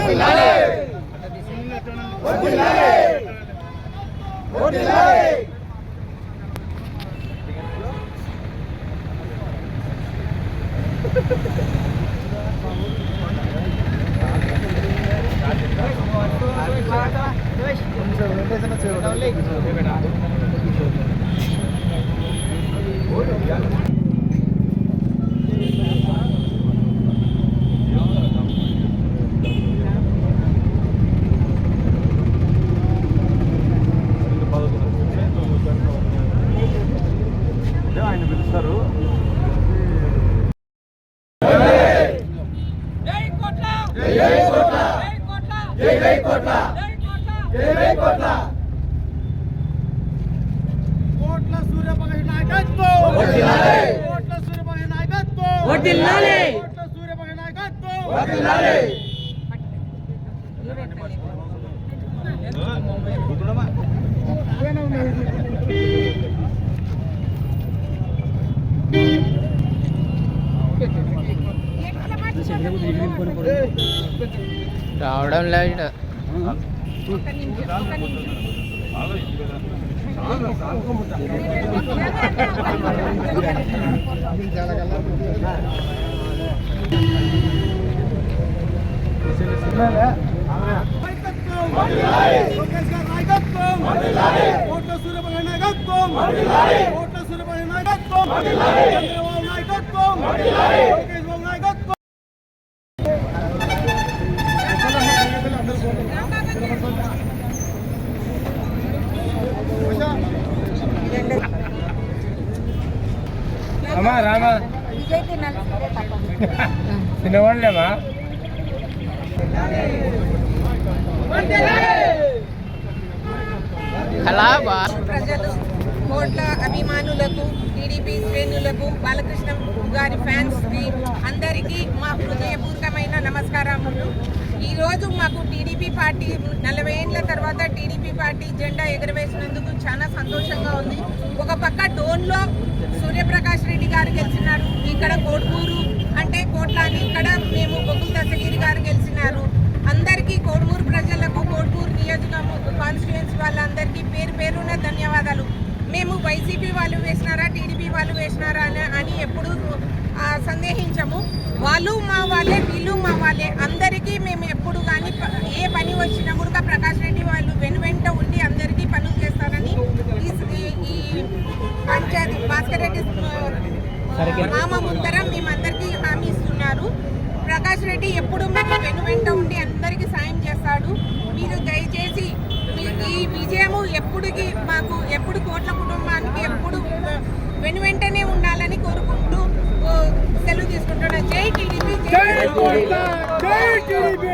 ఆయన పిలుస్తారు జై కోట్ల జై కోట్ల జై కోట్ల జై కోట్ల జై కోట్ల కోట్ల సూర్యప్రకాష్ నాయకత్వం వర్ధిల్లాలి. కోట్ల సూర్యప్రకాష్ నాయకత్వం వర్ధిల్లాలి. కోట్ల సూర్యప్రకాష్ నాయకత్వం వర్ధిల్లాలి. రావడం లేదు ఓట్ల లోకేష్ నాయకత్వం కోట్ల సూర్యప్రకాష్ నాయకత్వం చంద్రబాబు నాయకత్వం! అమ్మా రామా. తినవాళ్ళేమా ప్రజలు కోట్ల అభిమానులకు టీడీపీ శ్రేణులకు బాలకృష్ణ గారి ఫ్యాన్స్కి అందరికీ మా హృదయపూర్వకమైన నమస్కారములు. ఈ రోజు మాకు టీడీపీ పార్టీ నలభై ఏళ్ళ తర్వాత టీడీపీ పార్టీ జెండా ఎగురవేసినందుకు చాలా సంతోషంగా ఉంది. ఒక పక్క డోన్లో సూర్యప్రకాష్ గెలిచినారు ఇక్కడ కోడుమూరు అంటే కోట్లాని ఇక్కడ మేము బొగ్గుల దశగిరి గారు గెలిచినారు. అందరికీ కోడుమూరు ప్రజలకు కోడుమూరు నియోజకవర్గ కాన్స్టిట్యుయెన్స్ వాళ్ళందరికీ పేరు పేరున ధన్యవాదాలు. మేము వైసీపీ వాళ్ళు వేసినారా టీడీపీ వాళ్ళు వేసినారా అని అని ఎప్పుడూ సందేహించము. వాళ్ళు మా వాళ్ళే వీళ్ళు మా వాళ్ళే. అందరికీ మేము ఎప్పుడు కానీ ఏ పని వచ్చినా కూడా ప్రకాష్ రెడ్డి వాళ్ళు వెను వెంట ఉండి అందరికీ పనులు చేస్తారని ఈ పంచాయతీ భాస్కర్ రెడ్డి మామ ముందరం మేమందరికీ హామీ ఇస్తున్నారు. ప్రకాష్ రెడ్డి ఎప్పుడు మీకు వెను వెంట ఉండి అందరికీ సాయం చేస్తాడు. మీరు దయచేసి ఈ విజయము ఎప్పుడుకి మాకు ఎప్పుడు కోట్ల కుటుంబానికి ఎప్పుడు వెను వెంటనే ఉండాలని కోరుకుంటూ సెలవు తీసుకుంటున్నా. జై టీడీపీ జై టీడీపీ.